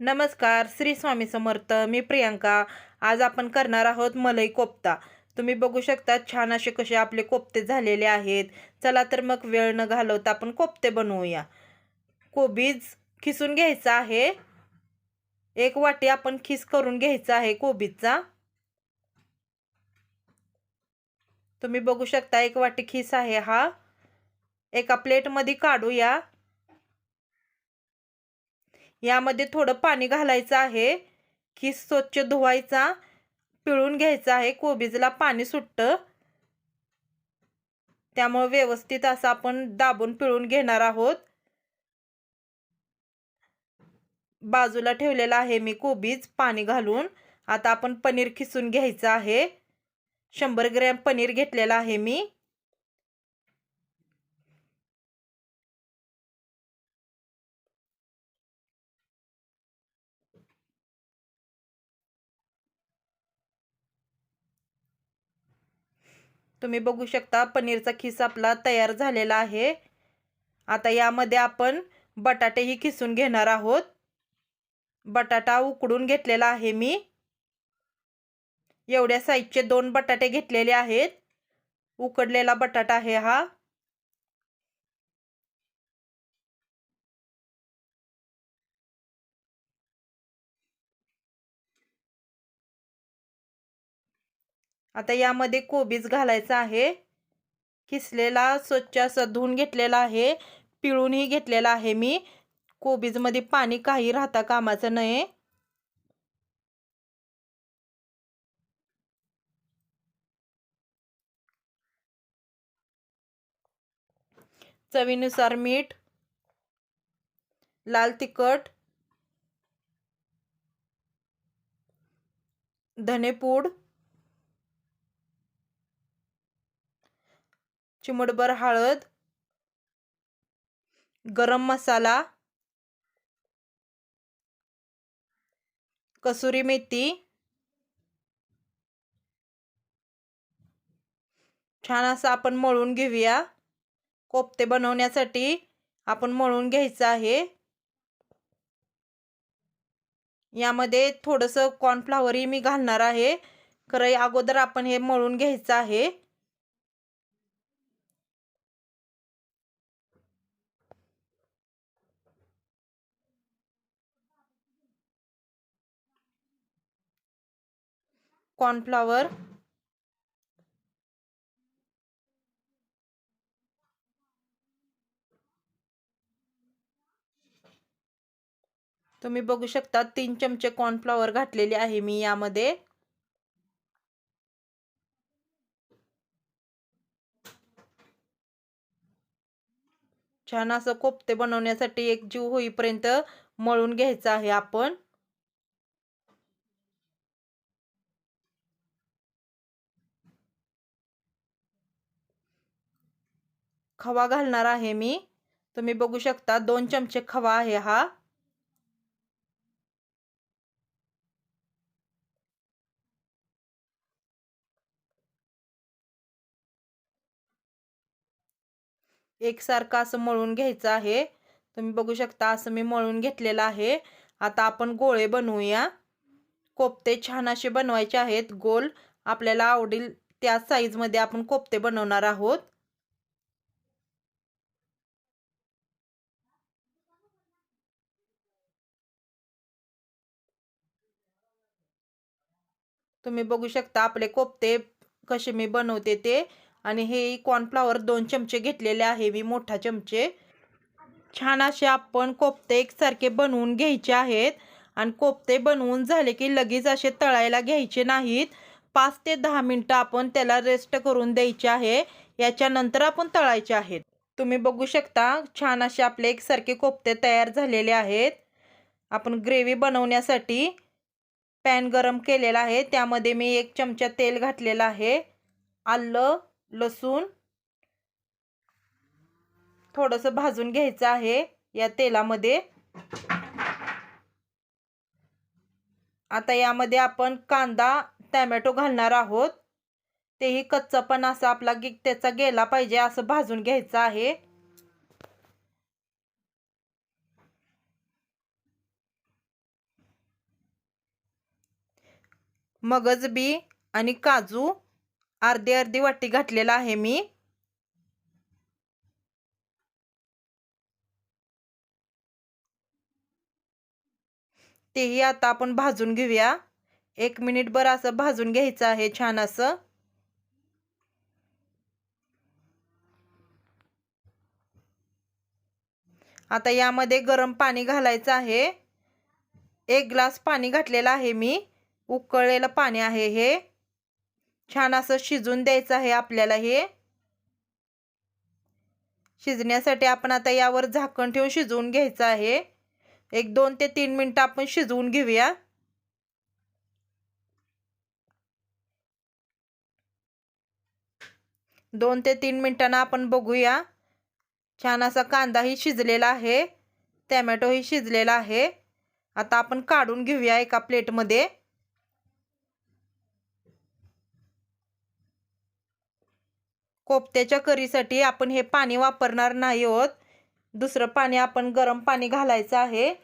नमस्कार श्री स्वामी समर्थ. मी प्रियांका. आज आपण करणार आहोत मलई कोफ्ता. तुम्ही बघू शकता छान असे कसे आपले कोफ्ते झालेले आहेत. चला तर मग वेळ न घालवता आपण कोफ्ते बनवूया. कोबीज खिसून घ्यायचा आहे. एक वाटी आपण खिस करून घ्यायचा आहे कोबीजचा. तुम्ही बघू शकता एक वाटी खिस आहे हा. एका प्लेटमध्ये काढूया. यामध्ये थोडं पाणी घालायचं आहे. की स्वच्छ धुवायचा पिळून घ्यायचा आहे. कोबीजला पाणी सुटतं. त्यामुळे व्यवस्थित असं आपण दाबून पिळून घेणार आहोत. बाजूला ठेवलेला आहे मी कोबीज पाणी घालून. आता आपण पनीर खिसून घ्यायचं आहे. शंभर ग्रॅम पनीर घेतलेला आहे मी. तुम्ही बघू शकता पनीरचा खिस आपला तयार झालेला आहे. आता यामध्ये आपण बटाटेही खिसून घेणार आहोत. बटाटा उकडून घेतलेला आहे मी. एवढ्या साईजचे दोन बटाटे घेतलेले आहेत. उकडलेला बटाटा आहे हा. आता यामध्ये कोबीज घालायचा आहे. किसलेला स्वच्छ असं धुवून घेतलेला आहे. पिळूनही घेतलेला आहे मी. कोबीजमध्ये पाणी काही राहता कामाचं नाही. चवीनुसार मीठ लाल तिखट धनेपूड चिमडभर हळद गरम मसाला कसुरी मेथी छान असं आपण मळून घेऊया. कोफ्ते बनवण्यासाठी आपण मळून घ्यायचं आहे. यामध्ये थोडंसं कॉर्नफ्लावरही मी घालणार आहे. खरं अगोदर आपण हे मळून घ्यायचं आहे. कॉर्नफ्लॉवर. तुम्ही बघू शकता तीन चमचे कॉर्नफ्लॉवर घातलेले आहे मी यामध्ये. छान असं कोफ्ते बनवण्यासाठी एक जीव होईपर्यंत मळून घ्यायचं आहे आपण. खवा घालणार आहे मी. तुम्ही बघू शकता दोन चमचे खवा आहे हा. एकसारखं असं मळून घ्यायचं आहे. तुम्ही बघू शकता असं मी मळून घेतलेलं आहे. आता आपण गोळे बनवूया. कोफ्ते छान असे बनवायचे आहेत. गोल आपल्याला आवडील त्या साईजमध्ये आपण कोफ्ते बनवणार आहोत. तुम्ही बघू शकता आपले कोफ्ते कसे मी बनवते ते. आणि हे कॉर्नफ्लावर दोन चमचे घेतलेले आहे मी मोठा चमचे. छान असे आपण कोफ्ते एकसारखे बनवून घ्यायचे आहेत. आणि कोफ्ते बनवून झाले की लगेच असे तळायला घ्यायचे नाहीत. पाच ते दहा मिनटं आपण त्याला रेस्ट करून द्यायचे आहे. याच्यानंतर आपण तळायचे आहेत. तुम्ही बघू शकता छान असे आपले एकसारखे कोफ्ते तयार झालेले आहेत. आपण ग्रेव्ही बनवण्यासाठी पॅन गरम केलेला आहे. त्यामध्ये मी एक चमचा तेल घातलेलं आहे. आलं लसूण. थोडंसं भाजून घ्यायचं आहे या तेलामध्ये. आता यामध्ये आपण कांदा टॅमॅटो घालणार आहोत. तेही कच्चं पण असं आपला त्याचा गेला पाहिजे असं भाजून घ्यायचं आहे. मगज बी आणि काजू. अर्धी अर्धी वाटी घातलेला आहे मी. तेही आता आपण भाजून घेऊया. एक मिनिटभर असं भाजून घ्यायचं आहे छान असं. आता यामध्ये गरम पाणी घालायचं आहे. एक ग्लास पाणी घातलेलं आहे मी. उकळलेलं पाणी आहे हे. छान असं शिजून द्यायचं आहे आपल्याला हे. शिजण्यासाठी आपण आता यावर झाकण ठेवून शिजवून घ्यायचं आहे. एक दोन ते तीन मिनटं आपण शिजवून घेऊया. दोन ते तीन मिनटांना आपण बघूया. छान असा कांदाही शिजलेला आहे. टॅमॅटोही शिजलेला आहे. आता आपण काढून घेऊया एका प्लेटमध्ये. कोफ्त्याच्या करीसाठी आपण हे पाणी वापरणार नाही आहोत. दुसरं पाणी आपण गरम पाणी घालायचं आहे.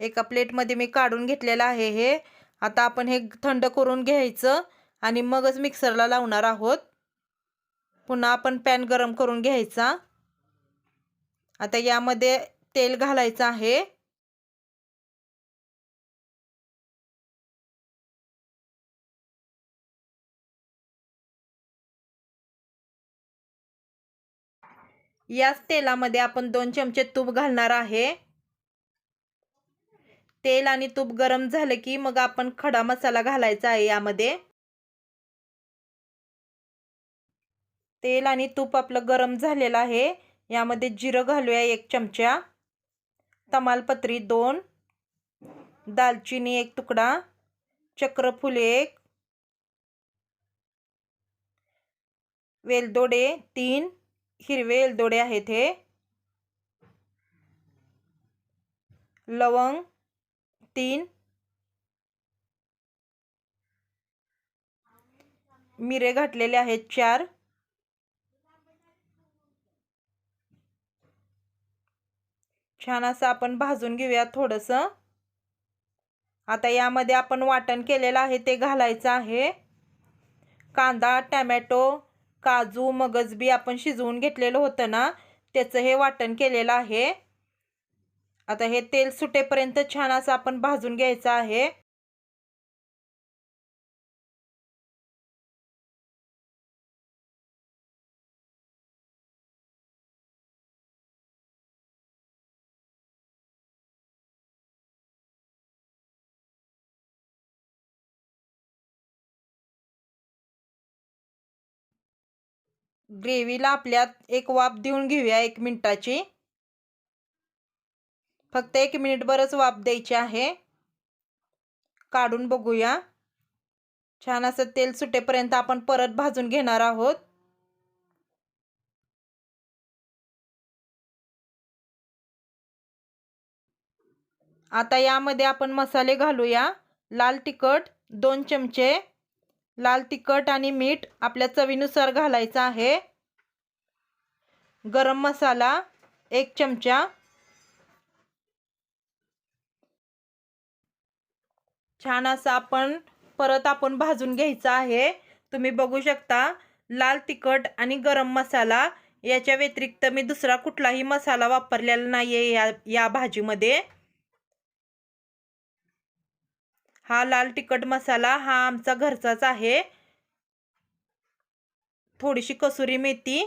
एका प्लेटमध्ये मी काढून घेतलेलं आहे हे. आता आपण हे थंड करून घ्यायचं आणि मगच मिक्सरला लावणार आहोत. पुन्हा आपण पॅन गरम करून घ्यायचा. आता यामध्ये तेल घालायचं आहे. याच तेलामध्ये आपण दोन चमचे तूप घालणार आहे. तेल आणि तूप गरम झालं की मग आपण खडा मसाला घालायचा आहे यामध्ये. तेल आणि तूप आपलं गरम झालेलं आहे. यामध्ये जिरं घालूया एक चमचा. तमालपत्री दोन. दालचिनी एक तुकडा. चक्रफुल एक. वेलदोडे तीन. हिरवे एलदोडे आहेत हे. लवंग तीन. मिरे घातलेले आहेत चार. छान असं आपण भाजून घेऊया थोडंसं. आता यामध्ये आपण वाटण केलेलं आहे ते घालायचं आहे. कांदा टॅमॅटो काजू मगजबी आपण शिजवून घेतलेलं होतं ना त्याचं हे वाटण केलेलं आहे. आता हे तेल सुटेपर्यंत छान असं आपण भाजून घ्यायचं आहे. ग्रेव्हीला आपल्यात एक वाफ देऊन घेऊया एक मिनिटाची. फक्त एक मिनिटभरच वाफ द्यायची आहे. काढून बघूया. छान असं तेल सुटेपर्यंत आपण परत भाजून घेणार आहोत. आता यामध्ये आपण मसाले घालूया. लाल तिखट दोन चमचे. लाल तिखट आणि मीठ आपल्या चवीनुसार घालायचं आहे. गरम मसाला एक चमचा. छान असा आपण परत आपण भाजून घ्यायचा आहे. तुम्ही बघू शकता लाल तिखट आणि गरम मसाला याच्या व्यतिरिक्त मी दुसरा कुठलाही मसाला वापरलेला नाही आहे या या भाजीमध्ये. हा लाल तिखट मसाला हा आमचा घरचाच आहे. थोडीशी कसुरी मेथी.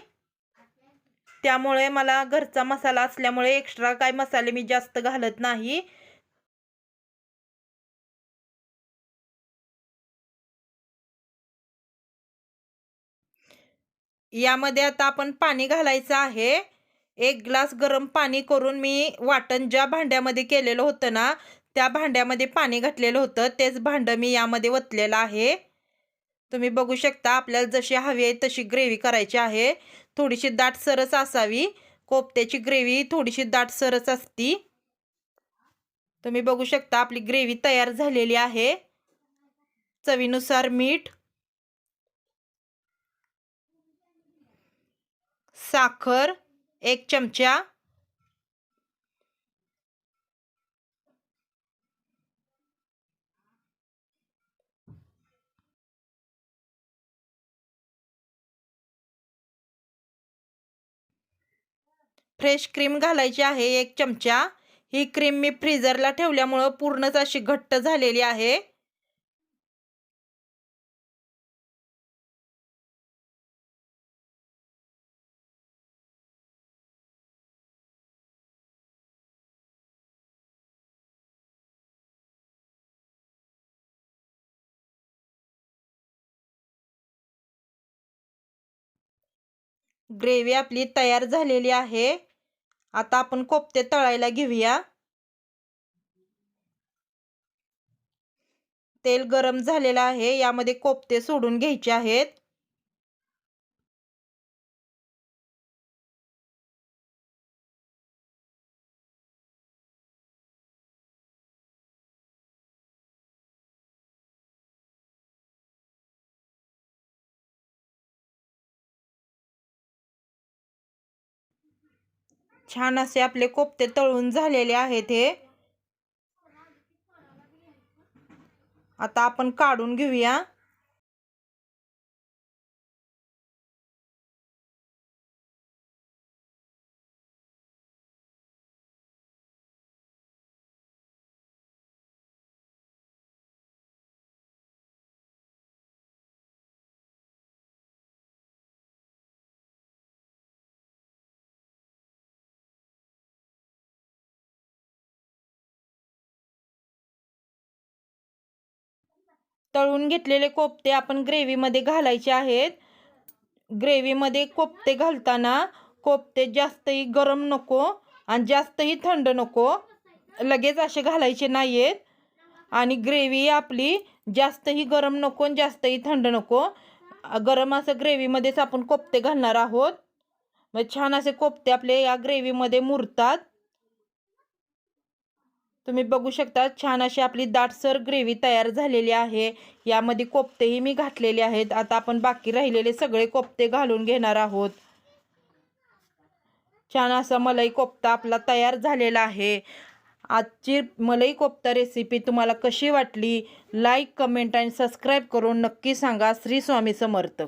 त्यामुळे मला घरचा मसाला असल्यामुळे एक्स्ट्रा काय मसाले मी जास्त घालत नाही. यामध्ये आता आपण पाणी घालायचं आहे. एक ग्लास गरम पाणी करून मी वाटण ज्या भांड्यामध्ये केलेलं होतं ना त्या भांड्यामध्ये पाणी घातलेलं होतं. तेच भांडं मी यामध्ये वतलेलं आहे. तुम्ही बघू शकता आपल्याला जशी हवी आहे तशी ग्रेव्ही करायची आहे. थोडीशी दाटसरच असावी. कोफत्याची ग्रेव्ही थोडीशी दाटसरच असती. तुम्ही बघू शकता आपली ग्रेव्ही तयार झालेली आहे. चवीनुसार मीठ साखर एक चमचा फ्रेश क्रीम घालायची आहे एक चमचा. ही क्रीम मी फ्रीजरला ठेवल्यामुळं पूर्णच अशी घट्ट झालेली आहे. ग्रेव्ही आपली तयार झालेली आहे. आता आपण कोफ्ते तळायला घेऊया. तेल गरम झालेलं आहे. यामध्ये कोफ्ते सोडून घ्यायचे आहेत. छान असे आपले कोफ्ते तळून झालेले आहेत हे. आता आपण काढून घेऊया. तळून घेतलेले कोफ्ते आपण ग्रेव्हीमध्ये घालायचे आहेत. ग्रेव्हीमध्ये कोफ्ते घालताना कोफ्ते जास्तही गरम नको आणि जास्तही थंड नको. लगेच असे घालायचे नाही आहेत आणि ग्रेव्ही आपली जास्तही गरम नको आणि जास्तही थंड नको. गरम असं ग्रेव्हीमध्येच आपण कोफ्ते घालणार आहोत. मग छान असे कोफ्ते आपले या ग्रेव्हीमध्ये मुरतात. तुम्ही बघू शकता छान अशी आपली दाटसर ग्रेव्ही तयार झालेली आहे. यामध्ये कोफ्तेही मी घातलेले आहेत. आता आपण बाकी राहिलेले सगळे कोफ्ते घालून घेणार आहोत. छान असा मलाई कोफ्ता आपला तयार झालेला आहे. आजची मलाई कोफ्ता रेसिपी तुम्हाला कशी वाटली? लाईक कमेंट आणि सबस्क्राईब करून नक्की सांगा. श्री स्वामी समर्थ.